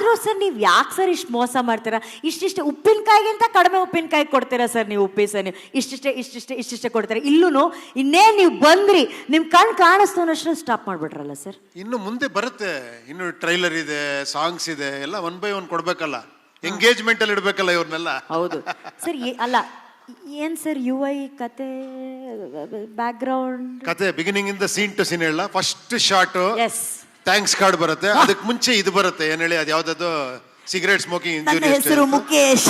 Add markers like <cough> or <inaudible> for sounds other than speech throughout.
ಆದ್ರೂ ಸರ್ ನೀವು ಯಾಕೆ ಸರ್ ಇಷ್ಟು ಮೋಸ ಮಾಡ್ತೀರಾ? ಇಷ್ಟಿಷ್ಟೇ ಉಪ್ಪಿನಕಾಯಿಗಿಂತ ಕಡಿಮೆ ಉಪ್ಪಿನಕಾಯಿ ಕೊಡ್ತೀರಾ ಸರ್ ನೀವು ಉಪ್ಪಿ ಸರ್ ನೀವು? ಇಷ್ಟಿಷ್ಟೇ ಇಷ್ಟಿಷ್ಟೇ ಇಷ್ಟಿಷ್ಟೇ ಕೊಡ್ತೀರಾ? ಇಲ್ಲೂ ಇನ್ನೇನು ನೀವು ಬಂದ್ರಿ ನಿಮ್ಮ ಕಣ್ಣು ಕಾಣಿಸ್ತು ಅನ್ನೋಷ್ಟು ಸ್ಟಾಪ್ ಮಾಡಿಬಿಟ್ರಲ್ಲ ಸರ್. ಇನ್ನು ಮುಂದೆ ಬರುತ್ತೆ. ಇನ್ನು ಟ್ರೈಲರ್ ಇದೆ ಸಾಂಗ್ಸ್ ಇದೆ ಎಲ್ಲ ಒನ್ ಬೈ ಒನ್ ಕೊಡಬೇಕಲ್ಲ. ಎಂಗೇಜ್ಮೆಂಟ್ ಅಲ್ಲಿ ಇಡಬೇಕಲ್ಲ ಇವ್ರನ್ನೆಲ್ಲ. ಹೌದು. ಸರ್ ಅಲ್ಲ ಏನ್ ಸರ್ ಯು ಐ ಕತೆ ಬ್ಯಾಕ್ಗ್ರೌಂಡ್ ಕತೆ ಬಿಗಿನಿಂಗ್ ಇಂದ ಸೀನ್ ಟು ಸೀನ್ ಹೇಳ first short S thanks card ಬರುತ್ತೆ. <laughs> ಅದಕ್ಕೆ ಮುಂಚೆ ಇದು ಬರುತ್ತೆ. ಏನ್ ಹೇಳಿ ಅದು ಯಾವ್ದಾದ್ರು ಸಿಗರೇಟ್ ಸ್ಮೋಕಿಂಗ್ ಇಂಜುರಿ ಹೆಸರು ಮುಖೇಶ್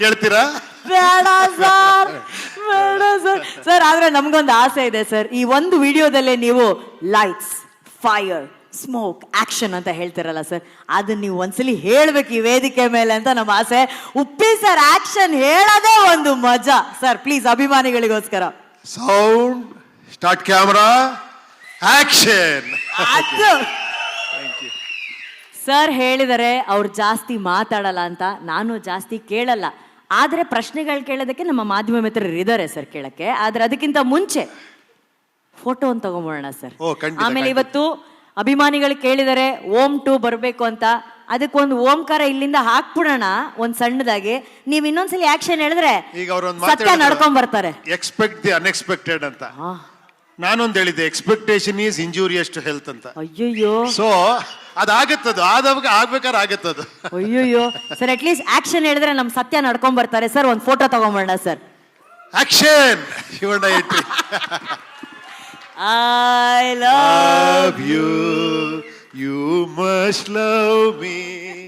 ಕೇಳ್ತೀರಾ? ಬೇಡ ಸರ್ ಬೇಡ ಸರ್. ಸರ್ ಆದ್ರೆ ನಮ್ಗೊಂದು ಆಸೆ ಇದೆ ಸರ್. ಈ ಒಂದು ವಿಡಿಯೋದಲ್ಲೇ ನೀವು ಲೈಟ್ಸ್ ಫೈರ್ ಸ್ಮೋಕ್ ಆಕ್ಷನ್ ಅಂತ ಹೇಳ್ತಿರಲ್ಲ ಸರ್. ಅದನ್ನ ನೀವು ಒಂದ್ಸಲಿ ಹೇಳ್ಬೇಕು ಈ ವೇದಿಕೆ ಮೇಲೆ ಅಂತ ನಮ್ಮ ಆಸೆ. ಉಪ್ಪಿ ಸರ್ ಆಕ್ಷನ್ ಹೇಳೋದೇ ಒಂದು ಮಜಾ. ಸರ್ ಪ್ಲೀಸ್ ಅಭಿಮಾನಿಗಳಿಗೋಸ್ಕರ. ಸೌಂಡ್ ಸ್ಟಾರ್ಟ್ ಕ್ಯಾಮ್ರಾ ಆಕ್ಷನ್ ಅದು. ಸರ್ ಹೇಳಿದರೆ ಅವ್ರು ಜಾಸ್ತಿ ಮಾತಾಡಲ್ಲ ಅಂತ ನಾನು ಜಾಸ್ತಿ ಕೇಳಲ್ಲ. ಆದ್ರೆ ಪ್ರಶ್ನೆಗಳು ಕೇಳೋದಕ್ಕೆ ನಮ್ಮ ಮಾಧ್ಯಮ ಮಿತ್ರರು ಇದ್ದಾರೆ ಸರ್ ಕೇಳಕ್ಕೆ. ಆದ್ರೆ ಅದಕ್ಕಿಂತ ಮುಂಚೆ ಫೋಟೋ ಒಂದು ತಗೊಂಬೋಣ ಸರ್ ಓ, ಖಂಡಿತ, ಆಮೇಲೆ ಖಂಡಿತ. ಇವತ್ತು ಅಭಿಮಾನಿಗಳು ಕೇಳಿದರೆ ಓಂ ಟು ಬರಬೇಕು ಅಂತ. ಅದಕ್ಕೊಂದು ಓಂಕಾರ ಇಲ್ಲಿಂದ ಹಾಕ್ಬಿಡೋಣ ಒಂದ್ ಸಣ್ಣದಾಗಿ. ನೀವ್ ಇನ್ನೊಂದ್ಸಲಿ ಆಕ್ಷನ್ ಹೇಳಿದ್ರೆ ಈಗ ಅವ್ರೊಂದು ಸತ್ಯ ನಡ್ಕೊಂಡ್ ಬರ್ತಾರೆ. ಎಕ್ಸ್ಪೆಕ್ಟ್ ದಿ ಅನ್ಎಕ್ಸ್ಪೆಕ್ಟೆಡ್ ಅಂತ. ಆ, ನಾನೊಂದು ಹೇಳಿದ್ದೆ expectation is injurious to health ಅಂತ. ಅಯ್ಯಯ್ಯೋ. ಸೊ ಅದಾಗತ್ತದು ಆದವಾಗ ಆಗ್ಬೇಕಾದ್ರೆ ಆಗತ್ತದು. ಅಯ್ಯಯ್ಯೋ. ಸರ್ ಅಟ್ಲೀಸ್ಟ್ ಆಕ್ಷನ್ ಹೇಳಿದ್ರೆ ನಮ್ ಸತ್ಯ ನಡ್ಕೊಂಡ್ ಬರ್ತಾರೆ. ಸರ್ ಒಂದ್ photo ತಗೊಂಬರೋಣ sir action Shivanna entry I love love you must love love me.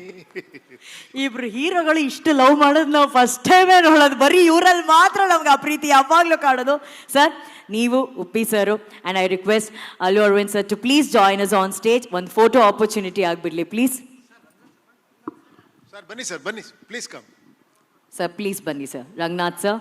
ಇಬ್ರು ಹೀರೋಗಳು ಇಷ್ಟು ಲವ್ ಮಾಡೋದು ನಾವು ಫಸ್ಟ್ ಟೈಮೇ ನೋಡೋದು. ಬರೀ ಇವರಲ್ಲಿ ಮಾತ್ರ ನಮ್ಗೆ ಆ ಪ್ರೀತಿ ಯಾವಾಗಲೂ ಕಾಣೋದು. ಸರ್ ನೀವು Uppi sir and I request Allu Arvind sir to please join us on stage ಒಂದು ಫೋಟೋ ಆಪರ್ಚುನಿಟಿ ಆಗಿಬಿಡಲಿ ಪ್ಲೀಸ್ ಸರ್ ಬನ್ನಿ ಸರ್ ಬನ್ನಿ. ಪ್ಲೀಸ್ ಕಮ್ ಸರ್ ಪ್ಲೀಸ್ ಬನ್ನಿ ಸರ್ ರಂಗನಾಥ್ ಸರ್